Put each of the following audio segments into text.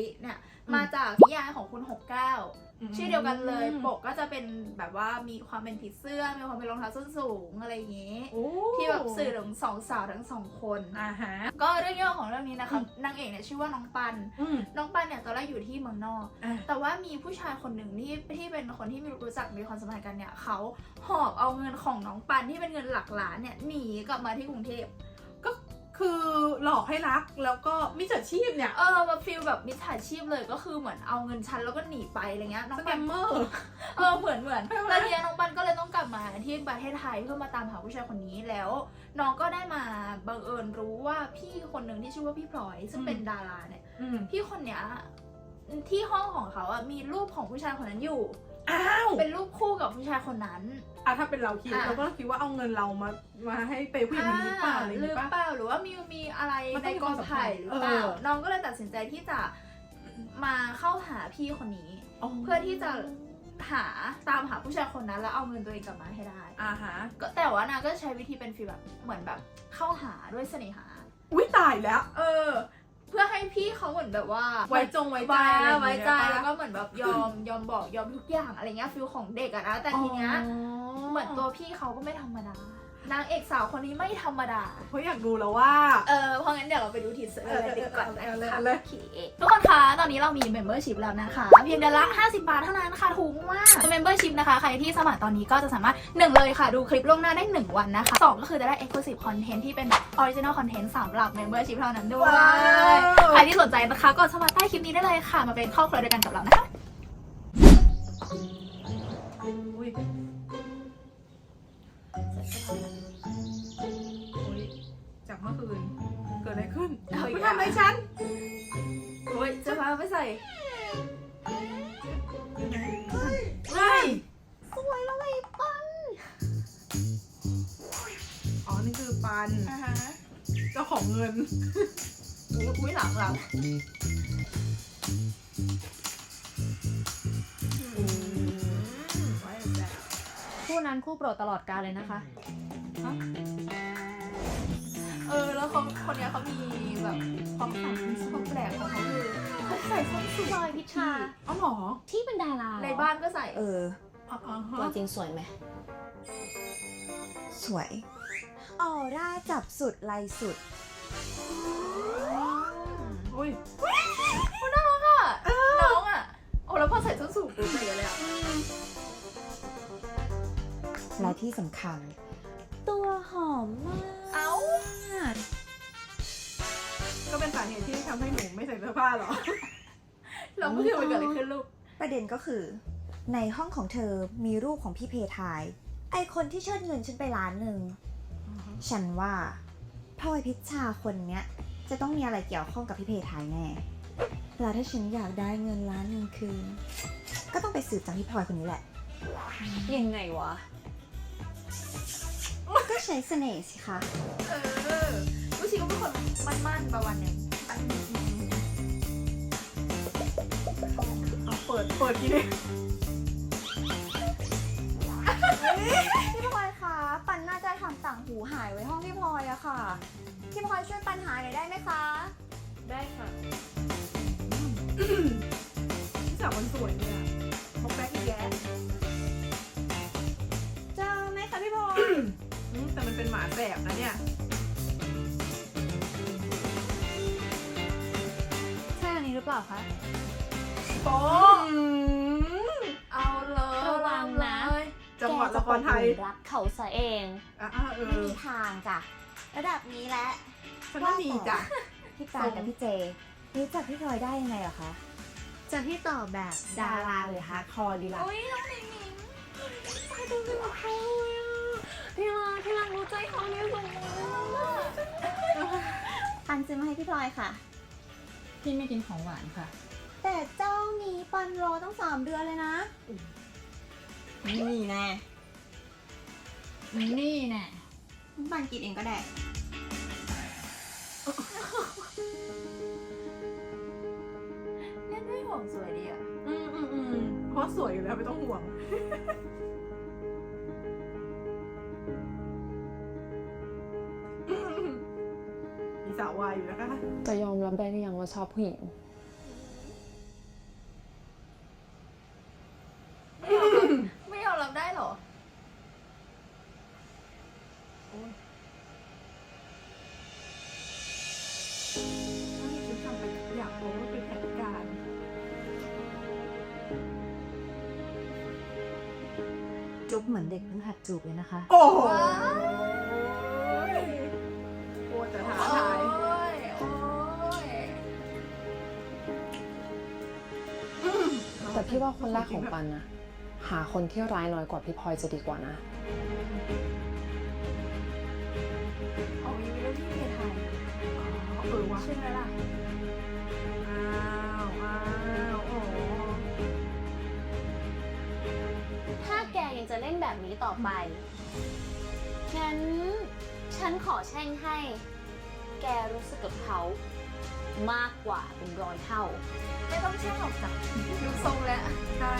ริเนี่ยอืมมาจากนิยายของคุณ69มชื่อเดียวกันเลย ปกก็จะเป็นแบบว่ามีความเป็นผีเสื้อ มีความเป็นรองเท้าส้นสูงอะไรอย่างงี้โอ้ที่แบบสื่อถึงสองสาวทั้งสองคนอ่าฮะก็เรื่องย่อของเรื่องนี้นะคะอืมนางเอกเนี่ยชื่อว่าน้องปันอืมน้องปันเนี่ยตอนแรกอยู่ที่เมืองนอกอะแต่ว่ามีผู้ชายคนหนึ่งที่ที่เป็นคนที่มีรู้จักมีความสัมพันธ์กันเนี่ยเขาหอบเอาเงินของน้องปันที่เป็นเงินหลักล้านเนี่ยหนีกลับมาที่กรุงเทพก็ คือหลอกให้รักแล้วก็มิจฉาชีพเนี่ยเออมาฟีลแบบมิจฉาชีพเลยก็คือเหมือนเอาเงินฉันแล้วก็หนีไปอะไรเงี้ยน้อสงแกปันมเมอร์ เออเหมือนเหมือนใช่ไหมแล้วทีนี้น้องปันก็เลยต้องกลับมาที่ประเทศไทยเพื่อมาตามหาผู้ชายคนนี้แล้ว น้องก็ได้มาบังเอิญรู้ว่าพี่คนหนึ่งที่ชื่อว่าพี่พลอยซึ่งเป็นดาราเนี่ย อืม พี่คนเนี้ยที่ห้องของเขาอะมีรูปของผู้ชายคนนั้นอยู่ อ้าว เป็นรูปคู่กับผู้ชายคนนั้น อะถ้าเป็นเราคิดอะ เราก็คิดว่าเอาเงินเรามามาให้ไปย์ผู้หญิงคนนี้หรือเปล่าอะไรอย่างหรืงี้อป่ะ เปล่าหรือว่ามีมีอะไรมันต้ในองมีกอไผ่หรือเปล่า เออ น้องก็เลยตัดสินใจที่จะมาเข้าหาพี่คนนี้ เพื่อที่จะหาตามหาผู้ชายคนนั้นแล้วเอาเงินตัวเองกลับมาให้ได้อ่าฮะก็แต่ว่านางก็ใช้วิธีเป็นฟีลแบบเหมือนแบบเข้าหาด้วยเสน่หา อุ้ยตายแล้ว เออ เพื่อให้พี่เขาเหมือนแบบว่า ไว้จงไว้ใจไว้อะไรอย่างไว้เงี้ยใจปะแล้วก็เหมือนแบบยอมยอมบอกยอมทุกอย่างอะไรเงี้ยฟิลของเด็กอะนะแต่ทีเนี้ยอ๋อเหมือนตัวพี่เขาก็ไม่ธรรมดา นางเอกสาวคนนี้ไม่ธรรมดา เพราะอยากดูแล้วว่า เออเพราะงั้นเดี๋ยวเราไปดูทีเซอร์อะไรดีกว่อนนะเอาเลยคะเอาเลยโอเคทุกคนคะ ตอนนี้เรามี membership แล้วนะคะ เพียงเดือนละ 50 บาทเท่านั้นค่ะถูกมาก membership นะคะ ใครที่สมัครตอนนี้ก็จะสามารถ 1 เลยค่ะ ดูคลิปล่วงหน้าได้ 1 วันนะคะ 2 ก็คือจะได้ exclusive content ที่เป็น original content สำหรับ membership เท่านั้นด้วยว้าวใครที่สนใจนะคะก็สมัครใต้คลิปนี้ได้เลยค่ะ มาเป็นครอบครัวเดียวกันกับเรานะคะ เอาอีกคุณแล้วทำอะไรฉันโอ้ยจะพาไปใส่เฮ้ยสวยแล้วไอ้ปันอ๋อ นี่คือปัน อ่าฮะเจ้าของเงิน อุ้ยหลังหลังไว้แต่คู่นั้นคู่โปรดตลอดกาลเลยนะคะ เออแล้วเขาคนเนี้ยเขามีแบบความขำความแปลกของเขาคือเขาใส่ส้นสูงพลอยพิชชาอ๋อเหรอที่เป็นดาราในบ้านก็ใส่เอออ๋ออ๋อตัวฮะจริงสวยไหมสวยออร่าจับสุดลายสุดอุ้ยน่ารักอะน้องอะโอ้แล้วพอใส่ส้นสูงปุ๊บใส่กันเลยอะและที่สำคัญ ตัวหอมมากเอ้า ก็เป็นสาเหตุที่ทำให้หนูไม่ใส่เสื้อผ้าเหรอ เราเมื่อคืนมันเกิดอะไรขึ้นลูก ประเด็นก็คือ ในห้องของเธอมีรูปของพี่เพทาย ไอคนที่เชิดเงินฉันไปล้านหนึ่ง ฉันว่าพลอยพิชชาคนเนี้ย จะต้องมีอะไรเกี่ยวข้องกับพี่เพทายแน่แล้วถ้าฉันอยากได้เงินล้านหนึ่งคืน ก็ต้องไปสืบจากพี่พลอยคนนี้แหละ ยังไงวะก็ ใช้เสน่ห์สิคะเออลูกชิก็เป็นคนมั่นๆประวันหนึ่งเอาเปิด เปิดกี่ดิพี่พลอยคะปันน่าจะทำต่างหูหายไว้ห้องพี่พลอยอะค่ะ พี่พลอยช่วยปันหาหน่อยได้ไหมคะ ได้ค่ะพี่สาวคนสวยเนี่ย แต่มันเป็นหมาแสบนะเนี่ยใช่อันนี้หรือเปล่าคะ โป๊อืมเอาเลยระวังนะ เลยจังหวัดละครไทยแกจะตกหลุมรักเขาซะเอง อะอะเอไม่อมีทางจ้ะ ระดับนี้แหละฉันว่ามีจ้ะ พี่ปรางกับพี่เจรู้จักพี่พลอยได้ยังไงเหรอคะจะที่ตอบแบบดาราหรือฮาร์ดคอร์ดีล่ะโอ้ยน้องหนิงหนิงไปดูสิว่าเขาเลยอะ ที่รักที่รักรู้ใจเขาเนี่ยสมมติปันซื้อมาให้พี่พลอยค่ะ พี่ไม่กินของหวานค่ะ แต่เจ้านี้ปันรอตั้งสามเดือนเลยนะ นี่แน่นี่แน่ปันกินเองก็ได้เนี่ยด้วยห่วงสวยดีอะ อืมอืมอืมเพราะสวยอยู่แล้วไม่ต้องห่วง อยู่นะคะจะยอมรับได้หรือยังว่าชอบผู้หญิง ไม่ยอมรับได้เหรอฉันทำไปอยากรู้ว่าเป็นแผนการ จุ๊บเหมือนเด็กเพิ่งหัดจูบเลยนะคะ โอ้โห ว้าย พี่ว่าคนแรกของปันนะหาคนที่ร้ายน้อยกว่าพี่พลอยจะดีกว่านะเอามีเรื่องที่เพทายเออวะใช่ไหมล่ะ อ้าวอ้าวโอ้โหถ้าแกยังจะเล่นแบบนี้ต่อไป งั้น ฉันขอแช่งให้ แกรู้สึกกับเขา มากกว่าเป็นร้อยเท่า ไม่ต้องแช่งหรอกจ้ะดูทรงแล้วใช่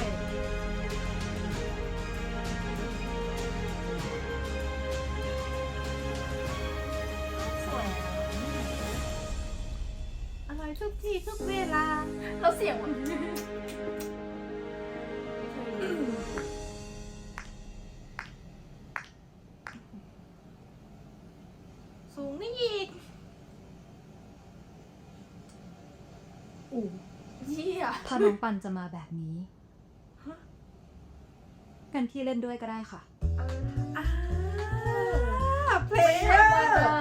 สวยนะอะไรทุกที่ทุกเวลาแล้วเสียงแบบ ถ้าน้องปันจะมาแบบนี้ กันพี่เล่นด้วยก็ได้ค่ะอ่าเพลไม่ย์ธรรมดา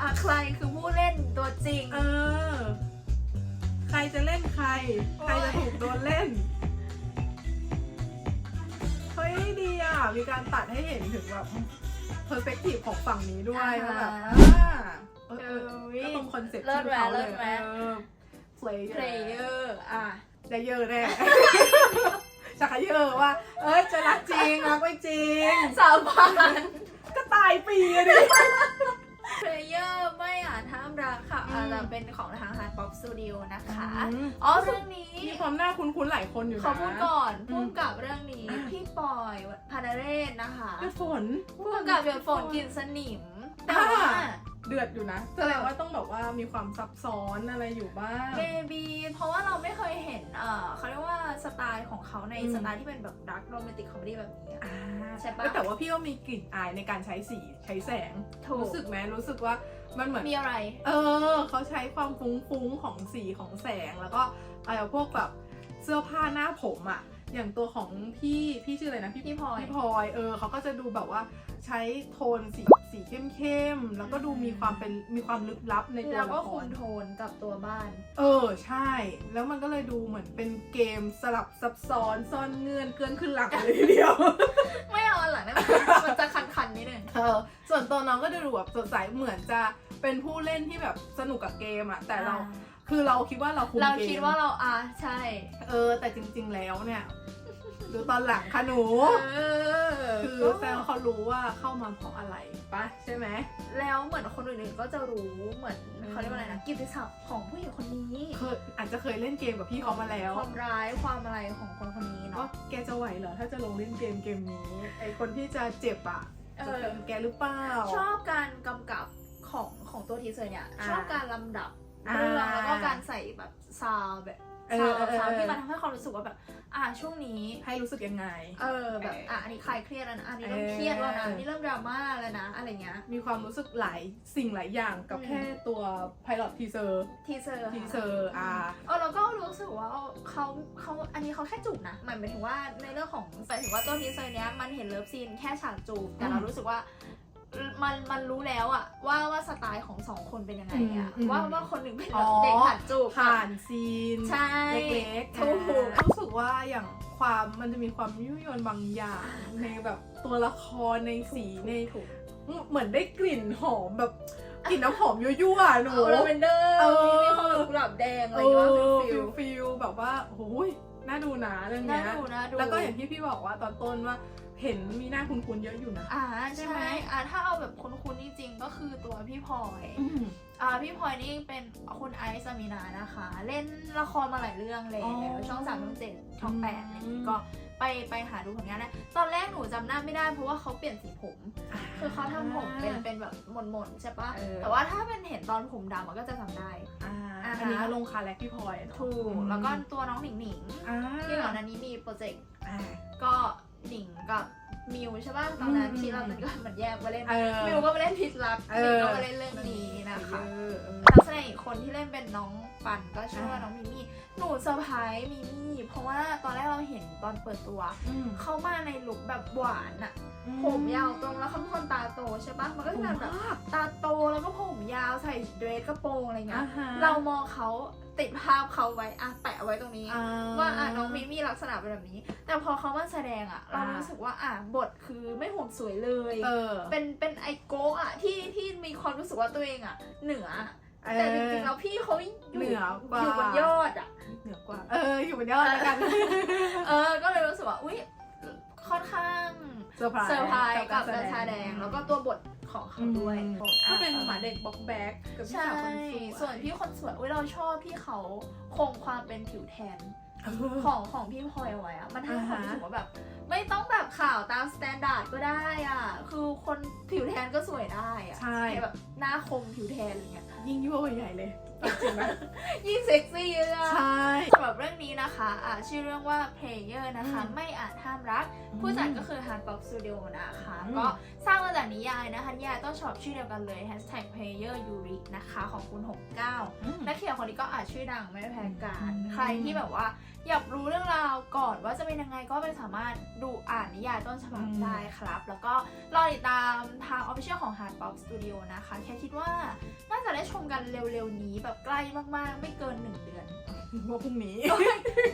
อะใครคือผู้เล่นตัวจริง เออ ใครจะเล่นใคร ใครจะถูกโดนเล่น เฮ้ยดีอะ มีการตัดให้เห็นถึงแบบเพอร์สเปกทีฟของฝั่งนี้ด้วยอ่าว่าแบบอ่าเออเอเอออก็ตรงคอนเซ็ปต์เลิศที่เขาแหวะเลิเลยศแหวะเออเพลเยอร์อะ จะเยอะแน่ชักเยอะว่า เอ้ยจะรักจริงรักไม่จริง สาวบานก็ตายปีอะดิ เพลเยอร์ไม่อาจห้ามรักค่ะอืมอาจจะเป็นของทางฮาร์ดป๊อปสตูดิโอนะคะอืมอ๋อเรื่องนี้มีความน่าคุ้นๆหลายคนอยู่นะ ขอพูดก่อนอืมพุ่มกับเรื่องนี้ พี่ปอยพานาเรศนะคะเดือดฝนพุ่มกับหยดฝนกลินสนิม แต่ว่า เดือดอยู่นะ แสดงว่าต้องแบบว่ามีความซับซ้อนอะไรอยู่บ้าง เบบีเพราะว่าเราไม่เคยเห็น เออเขาเรียกว่าสไตล์ของเขาในอืม สไตล์ที่เป็นแบบดักโรแมนติกคอมเมดี้แบบนี้อะ อ่าใช่ปะ แต่ว่าพี่ว่ามีกลิ่นอายในการใช้สีใช้แสงถูกรู้สึกไหมรู้สึกว่ามันเหมือน มีอะไร เออ เขาใช้ความฟุ้งๆ ของสีของแสงแล้วก็เออพวกแบบเสื้อผ้าหน้าผมอะอย่างตัวของพี่พี่ชื่ออะไรนะพี่พี่พลอย พี่พลอยเออเขาก็จะดูแบบว่าใช้โทนสีสี เข้มๆ แล้วก็ดูมีความเป็นมีความลึกลับในตัวแล้วก็ละคคุร มโทนกับตัวบ้าน เออใช่ แล้วมันก็เลยดูเหมือนเป็นเกมสลับซับซ้อนซ่อนเงื่อนเกินขึ้นหลังเลยทีเดียว ไม่เอาอันหลังได้ไหมมันจะคันๆนิดนึง เออส่วนตัวน้องก็ดูแบบสดใสเหมือนจะเป็นผู้เล่นที่แบบสนุกกับเกมอะแต่เราคือเราคิดว่าเราคุมเราเกมคิดว่าเราอะใช่ เออแต่จริง ๆ แล้วเนี่ย ดูตอนหลังค่ะหนู เออคือแฟนเขารู้ว่าเข้ามาเพราะอะไรปะใช่ไหม แล้วเหมือนคนอื่นๆก็จะรู้เหมือนเขาเรียกว่าอะไรนะกิตติศัพท์ของผู้หญิงคนนี้เคยอาจจะเคยเล่นเกมกับพี่เขามาแล้ว ความร้ายความอะไรของคนคนนี้ว่าเนาะแกจะไหวเหรอถ้าจะลงเล่นเกมเกมนี้ ไอคนที่จะเจ็บอะเอจะอเป็นแกหรือเปล่า ชอบการกำกับของของตัวทีเซอร์เนี่ย อ่าชอบการลำดับอ่าเรื่องแล้วก็การใส่แบบซาวด์แบบ เอซาอวเออด์ซาวด์เออที่มันทำให้ความรู้สึกว่าแบบ อ่าช่วงนี้ ให้รู้สึกยังไง เออแบบเอออ่อะอันนี้คลายเครียดแล้วนะอันนี้เริ่มเออเครียดแล้วนะอันนี้เริ่มดราม่าแล้วนะอะไรเงี้ยมีความรู้สึกหลายสิ่งหลายอย่างกับอืมแค่ตัวไพลอตทีเซอร์ทีเซอร์ทีเซอร์อ่าเออแล้วก็รู้สึกว่าเขาเขาอันนี้เขาแค่จูบนะหมายถึงว่าในเรื่องของหมายถึงว่าตัวทีเซอร์เนี้ยมันเห็นเลิฟซีนแค่ฉากจูบแต่เราอืมรู้สึกว่า มันมันรู้แล้วอะว่าว่าสไตล์ของสองคนเป็นยังไงอะอืมอืม ว่าว่าคนหนึ่งเป็นอ๋แบอบเด็กหัดจูบผ่านซีนใช่ เล็กๆถูก อ่ารู้สึกว่าอย่างความมันจะมีความยุ่ยยวนบางอย่างในแบบตัวละครในสีในถูกเหมือนได้กลิ่นหอมแบบกลิ่นน้ำหอมยั่วๆอะหนูเอาลาเวนเดอร์เออมีมีความแบบกุหลาบแดงอะเอไรอย่างเงี้ยอฟิฟิลลฟิลแบบว่าโอ้ย น่าดูนะเรื่องน่าเนี้ยดูนะดูแล้วก็อย่างที่พี่บอกว่าตอนต้นว่าเพเห็นมีหน้าคุ้นๆเยอะอยู่นะ อ่าใช่ใช่ไหไหมมอ่าถ้าเอาแบบคุ้นๆจริงๆก็คือตัวพี่พลอยอืมอ่าพี่พลอยนี่เป็นคุณไอซ์สมินานะคะ เล่นละครมาหลายเรื่องเลยอ๋อช่องสามช่องเจ็ดช่องแปดอะไรอย่างอืงี้ม ก็ไปไปหาดูผลงานนะตอนแรกหนูจำหน้าไม่ได้เพราะว่าเขาเปลี่ยนสีผม คือเขาทำผมเป็นเป็นแบบหม่นๆใช่ปะเออ แต่ว่าถ้าเป็นเห็นตอนผมดำมันก็จะจำได้ อ่า อ่าฮะอันนี้ก็ลงคาแรคพี่พลอยเนาะถูก แล้วก็ตัวน้องหนิงหนิงอ่าที่ก่อนหน้านี้มีโปรเจกต์อ่าก็หนิงกับ มิวใช่ป่ะตอนนั้นอืมที่เราเหมือนก็เหมือนแยกมาเล่นเออมิวก็มาเล่นพิษรักเอหนิงอก็มาเล่นเรื่องนี้นะคะเออเออนักแสดงอีกคนที่เล่นเป็นน้องปันก็ชื่อว่าอ่าน้องมิมี่หนูเซอร์ไพรส์มิมี่เพราะว่าตอนแรกเราเห็นตอนเปิดตัวอืมเขามาในลุคแบบหวานอะผมยาวตรงแล้วเขาเป็นคนตาโตใช่ปะมันก็จะแบบตาโตแล้วก็ผมยาวใส่เดรสกระโปรงอะไรเงี้อ่ายฮะเรามองเขา ติดภาพเขาไว้อะแปะไว้ตรงนี้ อ่ว่าอะน้องมิมี่ลักษณะเป็นแบบนี้ แต่พอเขามาแสดงอะเราอ่ารู้รู้สึกว่าอะบทคือไม่ห่วงสวยเลย เออเป็นเป็นไอโก้อะที่ที่มีความรู้สึกว่าตัวเองอะเหนือเออแต่จริงๆแล้วพี่เขาอยู่เหนือกว่าอยู่บนยอดอะเหนือกว่า เอออยู่บนยอดแล้วกัน เออ ก็เลยรู้สึกว่า อุ้ย ค่อนข้างเซอร์ไพรส์เซอร์ไพรส์กับกาการรแสแสดดงงแล้วก็ตัวบทของเขาด้วยก็เป็นหมาเด็กบ็อกแบ็กกับพี่ใช่สาวคนสวยส่วนพี่คนสวยอุ้ยเราชอบที่เขาคงความเป็นผิวแทนเออของของพี่พลอยเอาไว้อะมันให้ความอ่าฮะรู้สึกว่าแบบ ไม่ต้องแบบข่าวตามสแตนดาร์ดก็ได้อะ คือคนผิวแทนก็สวยได้อะใช่แบบหน้าคมผิวแทนอะไรเงี้ยยิ่งยั่วใหญ่เลยเอา จริงไหมยิ่งเซ็กซี่เลยอะใช่สำหรับเรื่องนี้นะคะอ่าชื่อเรื่องว่า Player นะคะอืมไม่อาจห้ามรักอืมผู้จัดก็คือ Hard Pop Studio นะคะอืมก็สร้างมาจากนิยายนะคะนิยายต้นฉบับชื่อเดียวกันเลย Hashtag Player Yuri นะคะของคุณ 69 นักเขียนคนนี้ก็อ่านชื่อดังไม่แพ้กันอืมใครที่แบบว่าอยากรู้เรื่องราวก่อนว่าจะเป็นยังไงก็ไปสามารถดูอ่านนิยายต้นฉบับอืมได้ครับ แล้วก็รอติดตามทาง Official ของ Hard Pop Studio นะคะ แค่คิดว่าน่าจะได้ชมกันเร็วๆนี้แบบใกล้มากๆ ไม่เกิน1เดือน ว่าพรุ่งนี้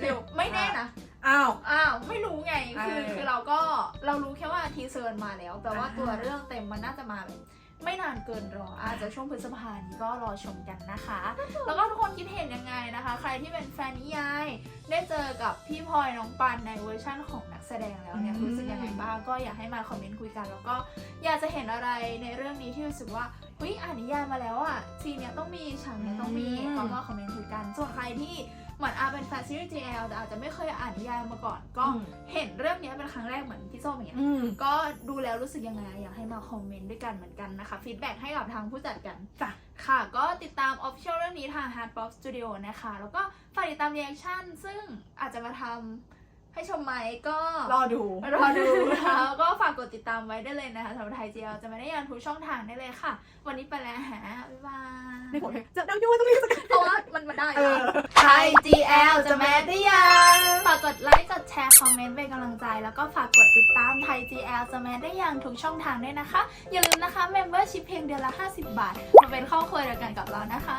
เร็วไม่แน่นะ อ้าว อ้าวไม่รู้ไงคือเออคือเราก็เรารู้แค่ว่าทีเซอร์มาแล้ว แต่ว่าอ่า ตัวเรื่องเต็มมันน่าจะมาแบบไม่นานเกินรออาจจะช่วงพฤษภานี้ก็รอชมกันนะคะ แล้วก็ทุกคนคิดเห็นยังไงนะคะ ใครที่เป็นแฟนนิยาย ได้เจอกับพี่พลอยน้องปันในเวอร์ชั่นของนักแสดงแล้วเนี่ยอืม รู้สึกยังไงบ้างก็อยากให้มาคอมเมนต์คุยกัน แล้วก็อยากจะเห็นอะไรในเรื่องนี้ที่รู้สึกว่า เฮ้ยอ่านนิยายมาแล้วอะซีนเนี้ยต้องมีฉากเนี้ยต้องมีอืม ก็มาคอมเมนต์คุยกันส่วนใครที่เหมือนอาเป็นแฟนซีรีส์ GL แต่อาจจะไม่เคยอ่านนิยายมาก่อน ก็อืมเห็นเรื่องเนี้ยเป็นครั้งแรกเหมือนพี่ส้มอย่างเงี้ย อืม ก็ดูแล้วรู้สึกยังไงอยากให้มาคอมเมนต์ด้วยกันเหมือนกันนะคะฟีดแบ็กให้กับทางผู้จัดกันจ้ะ ค่ะ ก็ติดตาม Official เรื่องนี้ทาง Hard Pop Studio นะคะ แล้วก็ฝากติดตาม reaction ซึ่งอาจจะมาทำ ให้ชมไหมก็รอดูรอดูนะคะแล้วก็ฝากกดติดตามไว้ได้เลยนะคะสำหรับไทยเจียวจะไม่ได้ยันทุกช่องทางได้เลยค่ะ วันนี้ไปแล้วฮะบ๊ายบายในผมจะดังยั่วตรงนี้สักเพราะว่ามันมาได้เออไทย GL จะแมสได้ยังฝากกดไลค์กดแชร์คอมเมนต์เป็นกำลังใจ แล้วก็ฝากกดติดตามไทย GL จะแมสได้ยังทุกช่องทางด้วยนะคะ อย่าลืมนะคะ Membership เพียงเดือนละ 50 บาทมาเป็นครอบครัวเดียวกันกับเรานะคะ